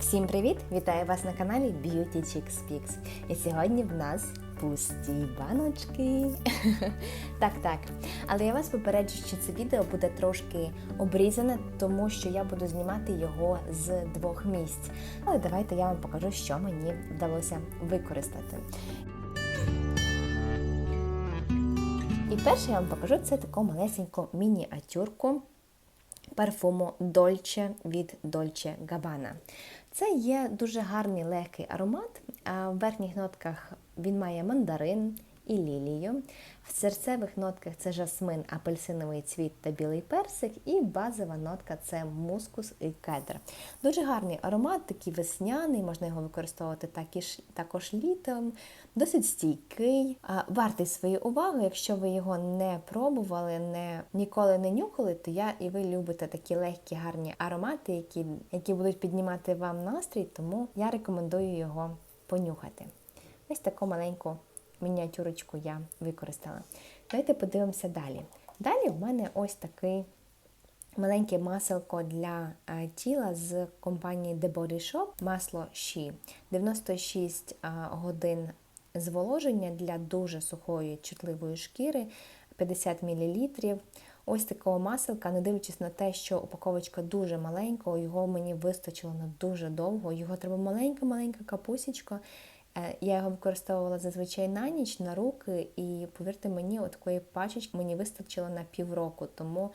Всім привіт! Вітаю вас на каналі Beauty Chicks Pix. І сьогодні в нас пусті баночки. так, так. Але я вас попереджу, що це відео буде трошки обрізане, тому що я буду знімати його з двох місць. Але давайте я вам покажу, що мені вдалося використати. І перше я вам покажу це таку малесеньку мініатюрку парфуму Dolce від Dolce Gabbana. Це є дуже гарний легкий аромат. В верхніх нотках він має мандарин і лілію. В серцевих нотках це жасмин, апельсиновий цвіт та білий персик, і базова нотка це мускус і кедр. Дуже гарний аромат, такий весняний, можна його використовувати також літом, досить стійкий, вартий своєї уваги. Якщо ви його не пробували, не, ніколи не нюхали, то я і ви любите такі легкі, гарні аромати, які, які будуть піднімати вам настрій, тому я рекомендую його понюхати. Ось таку маленьку мініатюрочку я використала. Давайте подивимося далі. Далі в мене ось такий маленьке маселко для е, тіла з компанії The Body Shop, масло She. 96 е, годин зволоження для дуже сухої, чутливої шкіри, 50 мл. Ось такого маселка, не дивлячись на те, що упаковочка дуже маленька, його мені вистачило на дуже довго. Його треба маленька-маленька капусічка. Е, я його використовувала зазвичай на ніч, на руки, і повірте мені, от такої пачечки мені вистачило на півроку. Тому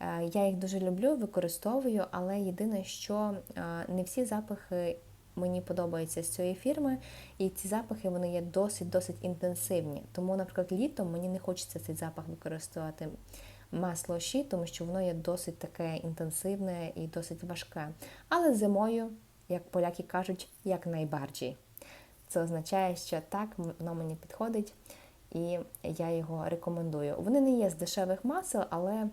е, я їх дуже люблю, використовую, але єдине, що е, не всі запахи мені подобаються з цієї фірми, і ці запахи вони є досить-досить інтенсивні. Тому, наприклад, літом мені не хочеться цей запах використовувати масло щі, тому що воно є досить таке інтенсивне і досить важке. Але зимою, як поляки кажуть, як найбарджі. Це означає, що так, воно мені підходить, і я його рекомендую. Вони не є з дешевих масел, але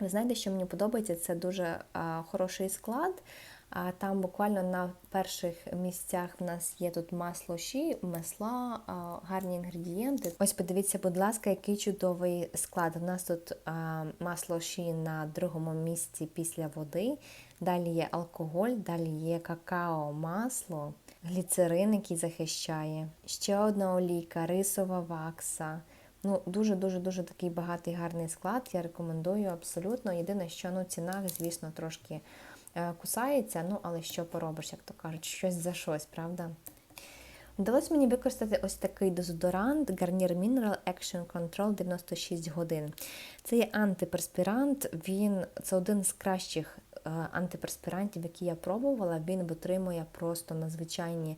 ви знаєте, що мені подобається, це дуже а, хороший склад. А там буквально на перших місцях в нас є тут масло ші, масла, а, гарні інгредієнти. Ось подивіться, будь ласка, який чудовий склад. У нас тут а, масло ші на другому місці після води. Далі є алкоголь, далі є какао, масло гліцерин, який захищає, ще одна олійка, рисова вакса. Ну, Дуже-дуже-дуже такий багатий гарний склад. Я рекомендую абсолютно. Єдине, що ну, ціна, звісно, трошки е, кусається, ну, але що поробиш, як то кажуть, щось за щось, правда? Вдалося мені використати ось такий дезодорант Garnier Mineral Action Control 96 годин. Це є антиперспірант, він це один з кращих антиперспірантів, які я пробувала, він витримує просто надзвичайні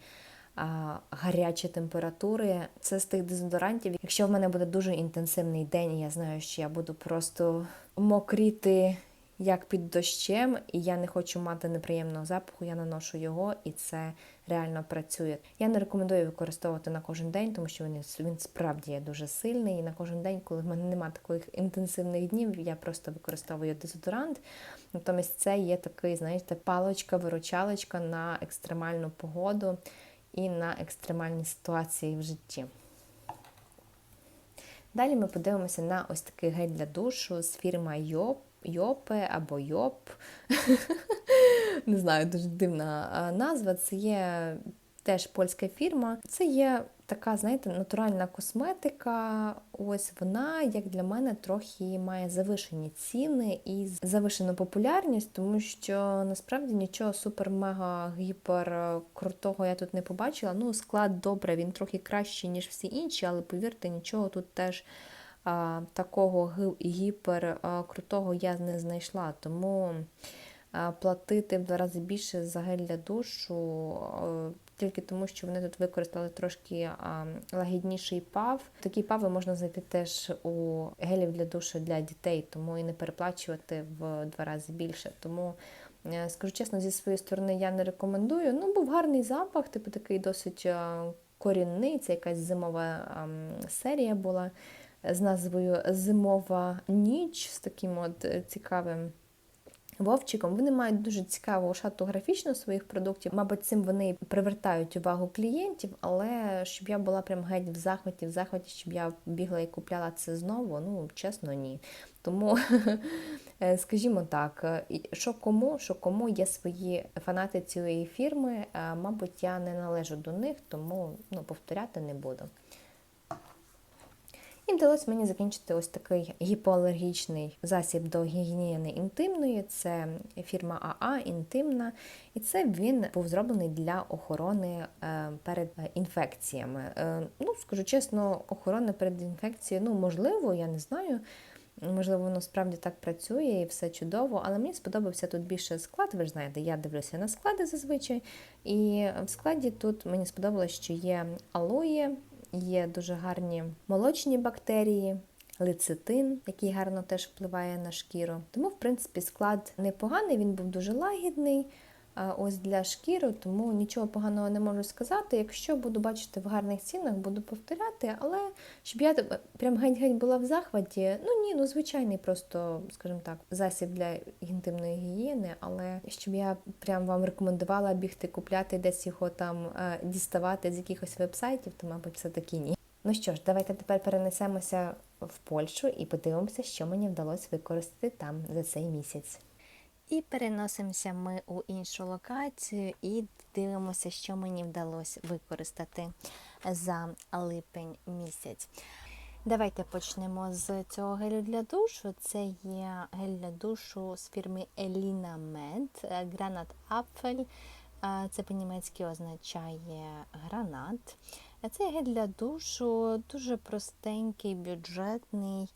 гарячі температури. Це з тих дезодорантів. Якщо в мене буде дуже інтенсивний день, я знаю, що я буду просто мокріти як під дощем, і я не хочу мати неприємного запаху, я наношу його, і це реально працює. Я не рекомендую використовувати на кожен день, тому що він він справді є дуже сильний. І на кожен день, коли в мене немає таких інтенсивних днів, я просто використовую дезодорант. Натомість це є такий, знаєте, палочка-виручалочка на екстремальну погоду і на екстремальні ситуації в житті. Далі ми подивимося на ось такий гель для душу з фірми Йоп. Йопе або Йоп. Не знаю, дуже дивна назва. Це є теж польська фірма. Це є така, знаєте, натуральна косметика. Ось вона, як для мене, трохи має завишені ціни і завишену популярність, тому що насправді нічого супер-мега-гіпер крутого я тут не побачила. Ну, склад добре, він трохи кращий, ніж всі інші, але повірте, нічого тут теж такого гіпер крутого я не знайшла. Тому платити в два рази більше за гель для душу, тільки тому, що вони тут використали трошки а, лагідніший пав. Такі пави можна знайти теж у гелів для душу для дітей, тому і не переплачувати в два рази більше. Тому е, Скажу чесно, зі своєї сторони я не рекомендую. Ну, був гарний запах, типу такий досить корінний, це якась зимова серія була з назвою Зимова ніч з таким от е, цікавим Вовчиком вони мають дуже цікаву шату графічну своїх продуктів. Мабуть, цим вони привертають увагу клієнтів, але щоб я була прям геть в захваті, в захваті, щоб я бігла і купляла це знову, ну чесно, ні. Тому, е, скажімо так, що кому, що кому є свої фанати цієї фірми, е, мабуть, я не належу до них, тому ну, повторяти не буду. І вдалося мені закінчити ось такий гіпоалергічний засіб до гігієни інтимної. Це фірма АА інтимна, і це він був зроблений для охорони е, перед інфекціями. Е, Ну, скажу чесно, охорона перед інфекцією, ну можливо, я не знаю. Можливо, воно справді так працює і все чудово, але мені сподобався тут більше склад. Ви ж знаєте, я дивлюся на склади зазвичай. І в складі тут мені сподобалось, що є алоє, є дуже гарні молочні бактерії, лецитин, який гарно теж впливає на шкіру. Тому, в принципі, склад непоганий, він був дуже лагідний. Ось для шкіри, тому нічого поганого не можу сказати. Якщо буду бачити в гарних цінах, буду повторяти, але щоб я прям геть-геть була в захваті, ну ні, ну звичайний просто, скажімо так, засіб для інтимної гігієни, але щоб я прям вам рекомендувала бігти купляти десь його там діставати з якихось вебсайтів, то, мабуть, все таки ні. Ну що ж, давайте тепер перенесемося в Польщу і подивимося, що мені вдалося використати там за цей місяць. І переносимося ми у іншу локацію і дивимося, що мені вдалося використати за липень місяць. Давайте почнемо з цього гелю для душу. Це є гель для душу з фірми Elina Med Granat Apfel. Це по-німецьки означає гранат. Це гель для душу, дуже простенький, бюджетний.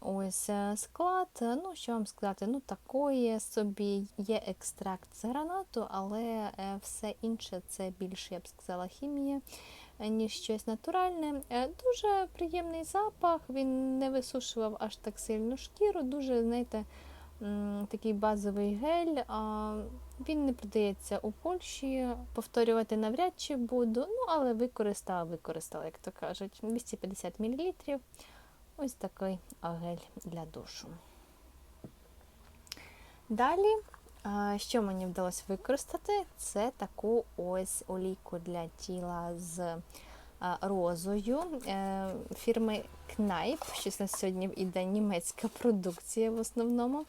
Ось е, склад, е, ну що вам сказати, ну такої собі є екстракт з гранату, але е, все інше це більше, я б сказала, хімія, ніж щось натуральне. Дуже приємний запах, він не висушував аж так сильно шкіру, дуже, знаєте, такий базовий гель. Він не продається у Польщі, повторювати навряд чи буду, ну але використала, використала, як то кажуть, 250 мл. Ось такий гель для душу. Далі, що мені вдалося використати, це таку ось олійку для тіла з розою е, фірми Kneip. Щось на сьогодні іде німецька продукція в основному.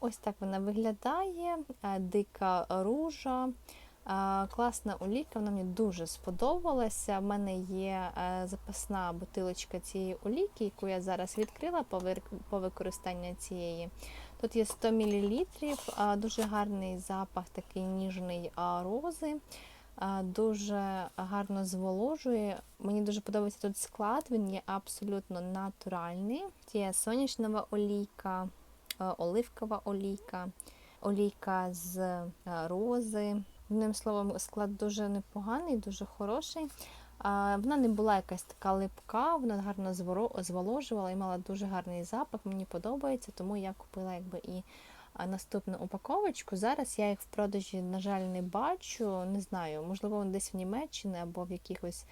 Ось так вона виглядає, дика ружа. Класна олійка, вона мені дуже сподобалася. У мене є е, запасна бутилочка цієї олійки, яку я зараз відкрила по використанню цієї. Тут є 100 мл, дуже гарний запах, такий ніжний рози, дуже гарно зволожує. Мені дуже подобається тут склад, він є абсолютно натуральний. Є сонячнова олійка, оливкова олійка, олійка з е, рози. Одним словом, склад дуже непоганий, дуже хороший. Вона не була якась така липка, вона гарно зволожувала і мала дуже гарний запах, мені подобається, тому я купила якби і наступну упаковочку. Зараз я їх в продажі, на жаль, не бачу. Не знаю, можливо, десь в Німеччині або в якихось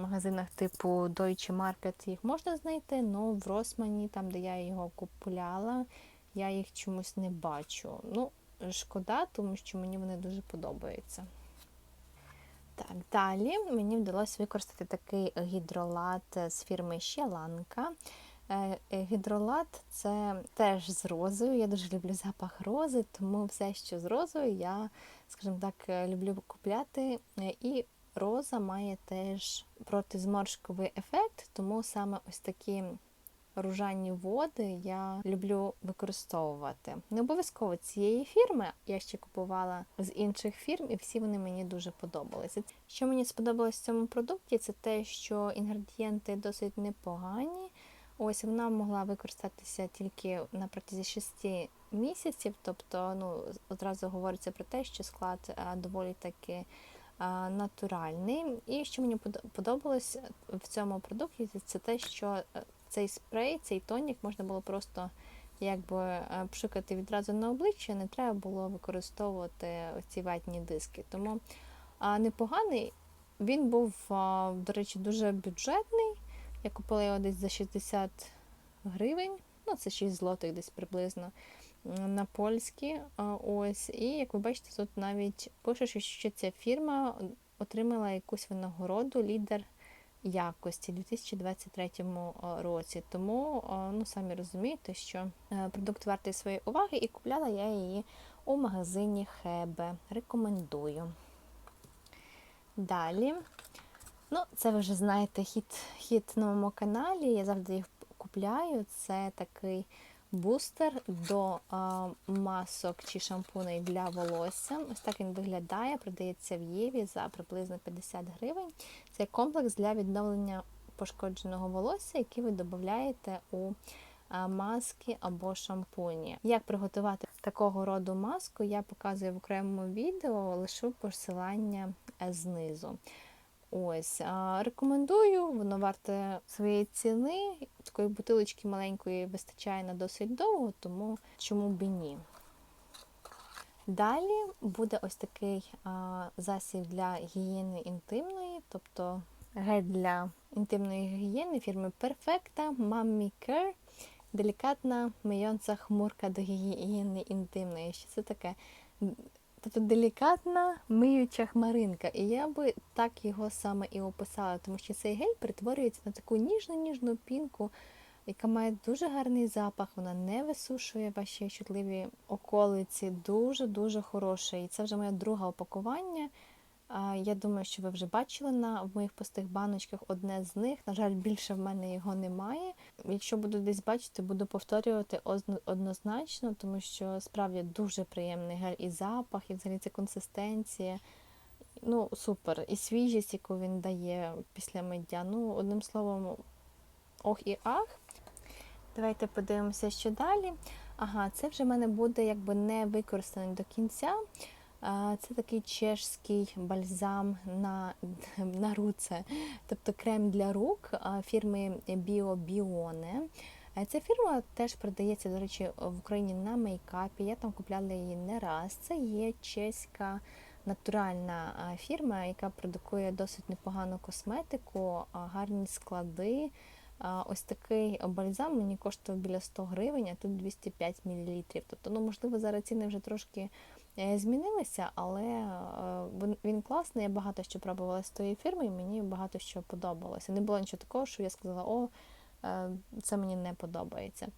магазинах типу Deutsche Market їх можна знайти, але в Росмані, там, де я його купувала, я їх чомусь не бачу. Ну, шкода, тому що мені вони дуже подобаються. Так, Далі мені вдалося використати такий гідролат з фірми Щеланка. Е, е, гідролат це теж з розою. Я дуже люблю запах рози, тому все, що з розою, я, скажімо так, е, люблю купляти. І роза має теж протизморшковий ефект, тому саме ось такі ружанні води я люблю використовувати. Не обов'язково цієї фірми, я ще купувала з інших фірм, і всі вони мені дуже подобалися. Що мені сподобалось в цьому продукті, це те, що інгредієнти досить непогані. Ось вона могла використатися тільки на протязі 6 місяців, тобто ну, одразу говориться про те, що склад доволі таки натуральний. І що мені подобалось в цьому продукті, це те, що е, цей спрей, цей тонік можна було просто якби е, пшикати відразу на обличчя, не треба було використовувати ці ватні диски. Тому а, непоганий. Він був, а, до речі, дуже бюджетний. Я купила його десь за 60 гривень, ну це 6 злотих десь приблизно. на польські. Ось, і як ви бачите, тут навіть пише, що- що ця фірма отримала якусь винагороду лідер якості у 2023 році. Тому, ну самі розумієте, що е, продукт вартий своєї уваги, і купляла я її у магазині Хебе. Рекомендую. Далі. Ну, це ви вже знаєте хід, хід на моєму каналі. Я завжди їх купляю. Це такий бустер до а, масок чи шампуней для волосся. Ось так він виглядає, продається в Єві за приблизно 50 гривень. Це комплекс для відновлення пошкодженого волосся, який ви додаєте у маски або шампуні. Як приготувати такого роду маску, я показую в окремому відео, лишу посилання е, знизу. Ось, рекомендую, воно варте своєї ціни. Такої бутилочки маленької вистачає на досить довго, тому чому б і ні. Далі буде ось такий засіб для гігієни інтимної, тобто гель для інтимної гігієни фірми Perfecta Mami Care. Делікатна мийонця хмурка до гігієни інтимної. Що це таке? Тобто делікатна миюча хмаринка. І я би так його саме і описала, тому що цей гель перетворюється на таку ніжну-ніжну пінку, яка має дуже гарний запах, вона не висушує ваші чутливі околиці. Дуже-дуже хороша. І це вже моє друге опакування. Я думаю, що ви вже бачили на в моїх пустих баночках одне з них. На жаль, більше в мене його немає. Якщо буду десь бачити, буду повторювати однозначно, тому що справді дуже приємний гель і запах, і взагалі ця консистенція. Ну, супер. І свіжість, яку він дає після миття. Ну, одним словом, ох і ах. Давайте подивимося, що далі. Ага, це вже в мене буде якби не використаний до кінця. Це такий чешський бальзам на, на руце, тобто крем для рук фірми BioBione. Ця фірма теж продається, до речі, в Україні на мейкапі. Я там купляла її не раз. Це є чеська натуральна фірма, яка продукує досить непогану косметику, гарні склади. Ось такий бальзам мені коштував біля 100 гривень, а тут 205 мл. Тобто, ну, можливо, зараз ціни вже трошки змінилися, але е, він- класний. Я багато що пробувала з тої фірми, і мені багато що подобалося. Не було нічого такого, що я сказала, о, е, це мені не подобається.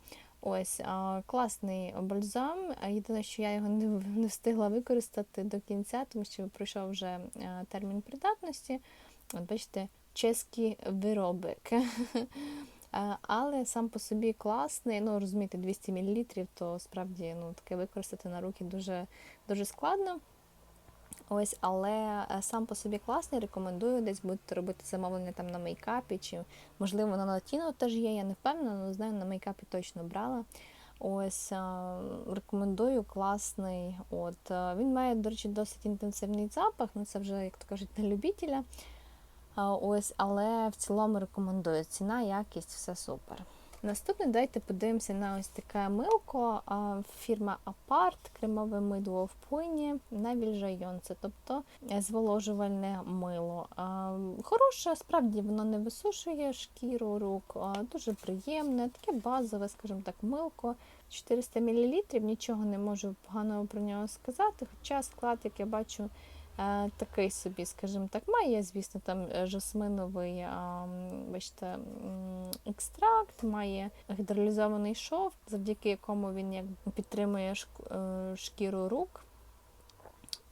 Ось класний бальзам. Єдине, що я його не, встигла використати до кінця, тому що пройшов вже е, термін придатності. От бачите, чеський виробик. Е, Але сам по собі класний. Ну, розумієте, 200 мл, то справді ну, таке використати на руки дуже, дуже складно. Ось, але е, сам по собі класний, рекомендую десь будете робити замовлення там на мейкапі, чи можливо на латіно теж є, я не впевнена, але знаю, на мейкапі точно брала. Ось е, рекомендую класний. От він має, до речі, досить інтенсивний запах. Ну це вже, як то кажуть, на любителя. Ось, але в цілому рекомендую. Ціна, якість, все супер. Наступне давайте подивимося на ось таке милко. Фірма Apart, кремове мидло в пойні на вільжайонце, тобто зволожувальне мило. Хороше, справді воно не висушує шкіру рук, дуже приємне, таке базове, скажімо так, милко. 400 мл, нічого не можу поганого про нього сказати. Хоча склад, як я бачу, такий собі, скажімо так, має, звісно, там е, жасминовий бачите, екстракт, має гідролізований шов, завдяки якому він як підтримує е, шкіру рук.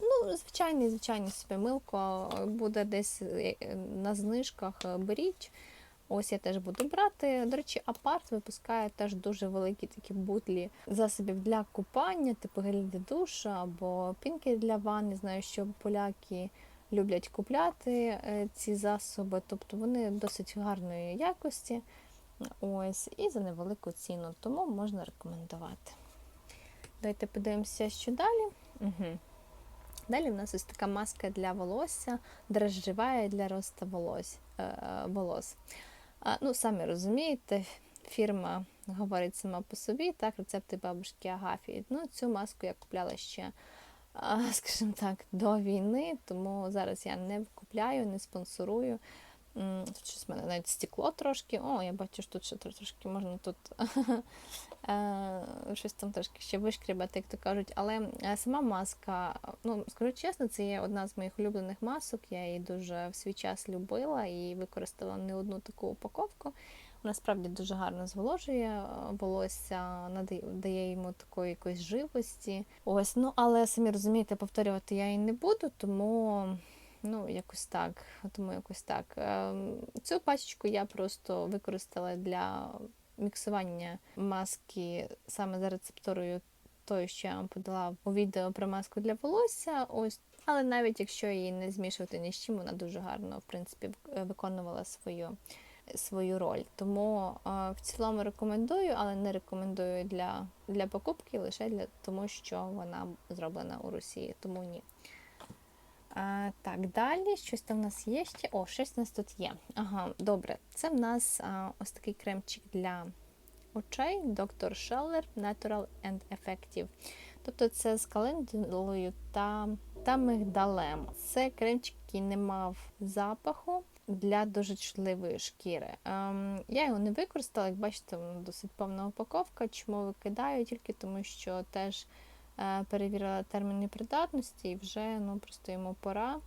Ну, звичайний, звичайний собі милко буде десь е, е, на знижках е, беріть. Ось я теж буду брати. До речі, апарт випускає теж дуже великі такі бутлі засобів для купання, типу гель для душу або пінки для ванни. Знаю, що поляки люблять купляти е, ці засоби, тобто вони досить гарної якості. Ось, і за невелику ціну, тому можна рекомендувати. Давайте подивимося, що далі. Угу. Далі в нас ось така маска для волосся, дрожжева для росту волос. Е, волос. А, ну, самі розумієте, фірма говорить сама по собі, так, рецепти бабушки Агафії. Ну, цю маску я купляла ще, скажімо так, до війни, тому зараз я не купляю, не спонсорую. Щось в мене навіть стекло трошки. О, я бачу, що тут ще трошки можна тут щось там трошки ще вишкрібати, як то кажуть. Але е, сама маска, ну скажу чесно, це є одна з моїх улюблених масок. Я її дуже в свій час любила і використала не одну таку упаковку. Вона справді дуже гарно зволожує е, волосся, надає дає йому такої якоїсь живості. Ось, ну але самі розумієте, повторювати я її не буду, тому ну якось так. Тому якось так. Ем, Цю пачечку я просто використала для міксування маски саме за рецептурою тою, що я вам подала у відео про маску для волосся. Ось, але навіть якщо її не змішувати ні з чим, вона дуже гарно в принципі виконувала свою. Свою роль, тому е, в цілому рекомендую, але не рекомендую для, для покупки лише для тому, що вона зроблена у Росії, тому ні. Так, далі щось там в нас є ще. О, щось у нас тут є. Ага, добре. Це в нас а, ось такий кремчик для очей Dr. Scheller Natural and Effective. Тобто це з календулою та, та мигдалем. Це кремчик, який не мав запаху для дуже чутливої шкіри. Ем, я його не використала, як бачите, досить повна упаковка. Чому викидаю? Тільки тому, що теж перевірила терміни придатності і вже ну, просто йому пора.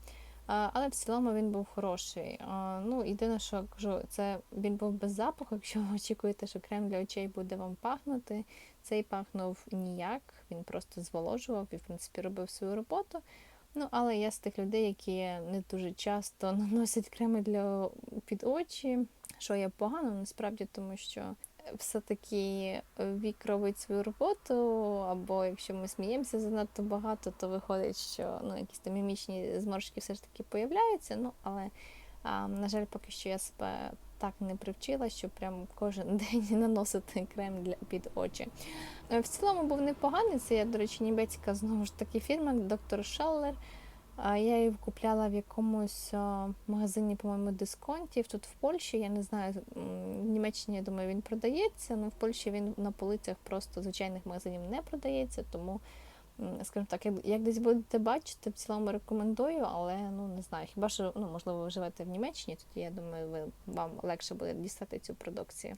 Е, Але в цілому він був хороший. Е, Ну, єдине, що кажу, це він був без запаху. Якщо ви очікуєте, що крем для очей буде вам пахнути, цей пахнув ніяк, він просто зволожував і, в принципі, робив свою роботу. Ну, але я з тих людей, які не дуже часто наносять креми для під очі, що є погано, насправді, тому що все-таки вік робить свою роботу, або якщо ми сміємося занадто багато, то виходить, що ну, якісь там мімічні зморшки все ж таки появляються. Ну, але, а, на жаль, поки що я себе так не привчила, що прям кожен день наносити крем для під очі. Е, В цілому був непоганий. Це, я, до речі, німецька знову ж таки фірма доктор Шеллер. Я її купляла в якомусь магазині, по-моєму, дисконтів. Тут в Польщі, я не знаю, в Німеччині, я думаю, він продається, але в Польщі він на полицях просто звичайних магазинів не продається. Тому, скажімо так, як десь будете бачити, в цілому рекомендую, але ну не знаю. Хіба що ну, можливо ви живете в Німеччині, тоді я думаю, ви, вам легше буде дістати цю продукцію.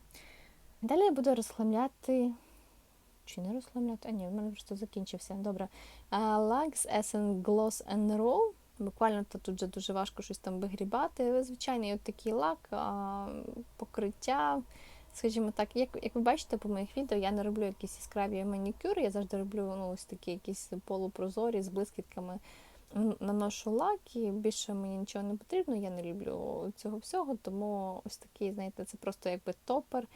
Далі я буду розхламляти. Чи не розхламляти? А ні, в мене просто закінчився. Добре. Lux Essence Gloss and Roll. Буквально то тут вже дуже важко щось там вигрібати. Звичайний от такий лак, покриття. Скажімо так, як, як ви бачите по моїх відео, я не роблю якісь яскраві манікюри, я завжди роблю ну, ось такі якісь полупрозорі з блискітками. Наношу лак і більше мені нічого не потрібно, я не люблю цього всього, тому ось такий, знаєте, це просто якби топер.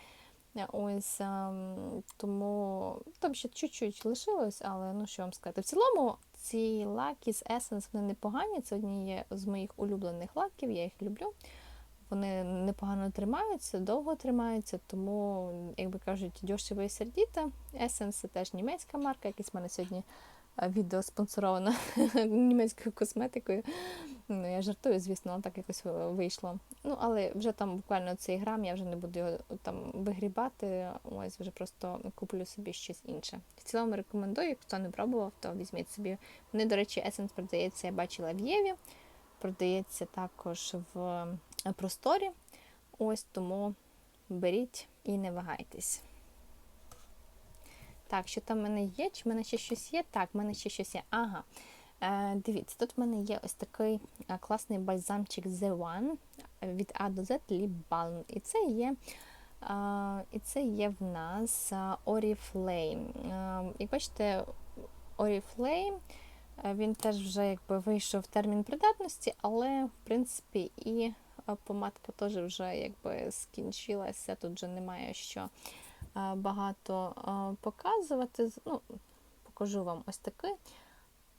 Ось ем, тому там ще чуть-чуть лишилось, але ну що вам сказати. В цілому ці лаки з Essence вони непогані. Це одні є з моїх улюблених лаків, я їх люблю. Вони непогано тримаються, довго тримаються, тому, як би кажуть, дешево і сердіто. Essence це теж німецька марка, якесь в мене сьогодні е, відео спонсоровано німецькою косметикою. Ну, я жартую, звісно, так якось е, вийшло. Ну, але вже там буквально цей грам, я вже не буду його там вигрібати. Ось вже просто куплю собі щось інше. В цілому рекомендую, хто не пробував, то візьміть собі. Вони, до речі, Essence продається, я бачила в Єві, продається також в е, просторі. Ось тому беріть і не вагайтесь. Так, що там в мене є? Чи в мене ще щось є? Так, в мене ще щось є. Ага. Е, дивіться, тут в мене є ось такий е, класний бальзамчик The One від A до Z Lip Balm. І це є, е, і це є в нас е, Oriflame. Е, як бачите, Oriflame, е, він теж вже якби вийшов термін придатності, але в принципі і е, помадка теж вже якби скінчилася. Тут вже немає що е, багато е, показувати. Ну, покажу вам ось такий.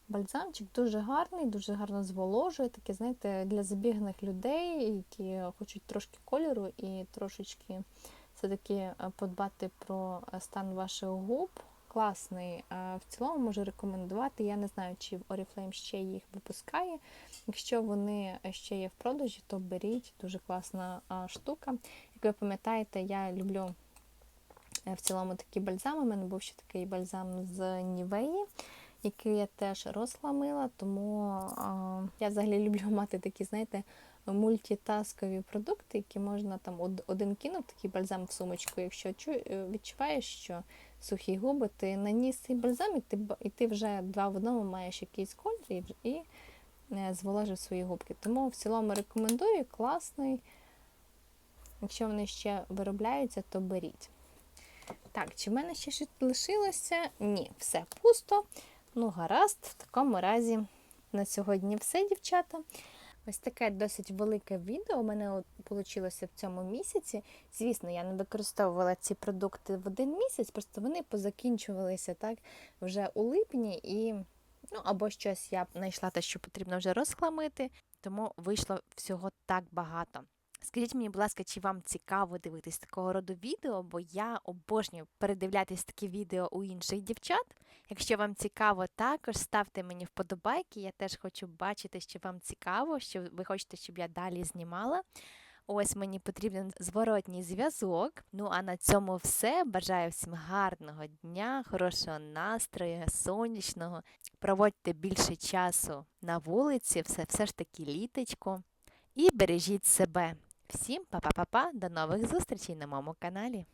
Бальзамчик дуже гарний, дуже гарно зволожує. Таке, знаєте, для забігних людей, які хочуть трошки кольору і трошечки все-таки е, подбати про е, стан ваших губ. Класний. Е, В цілому можу рекомендувати. Я не знаю, чи в Oriflame ще їх випускає. Якщо вони ще є в продажі, то беріть. Дуже класна штука. Як ви пам'ятаєте, я люблю в цілому такі бальзами. У мене був ще такий бальзам з Нівеї який я теж розхламила, тому а, я взагалі люблю мати такі, знаєте, мультитаскові продукти, які можна там один кинув такий бальзам в сумочку, якщо е, відчуваєш, що сухі губи, ти наніс цей бальзам, і ти, і ти вже два в одному маєш якийсь колір і е, зволожив свої губки. Тому в цілому рекомендую, класний. Якщо вони ще виробляються, то беріть. Так, чи в мене ще щось лишилося? Ні, все пусто. Ну, гаразд, в такому разі на сьогодні все, дівчата. Ось таке досить велике відео у мене вийшло в цьому місяці. Звісно, я не використовувала ці продукти в один місяць, просто вони позакінчувалися так вже у липні, і ну або щось я знайшла те, що потрібно вже розхламити, тому вийшло всього так багато. Скажіть мені, будь ласка, чи вам цікаво дивитись такого роду відео, бо я обожнюю передивлятись такі відео у інших дівчат. Якщо вам цікаво, також ставте мені вподобайки. Я теж хочу бачити, що вам цікаво, що ви хочете, щоб я далі знімала. Ось мені потрібен зворотній зв'язок. Ну а на цьому все. Бажаю всім гарного дня, хорошого настрою, сонячного. Проводьте більше часу на вулиці, все, все ж таки літочко. І бережіть себе. Всім па-па-па-па, до нових зустрічей на моєму каналі.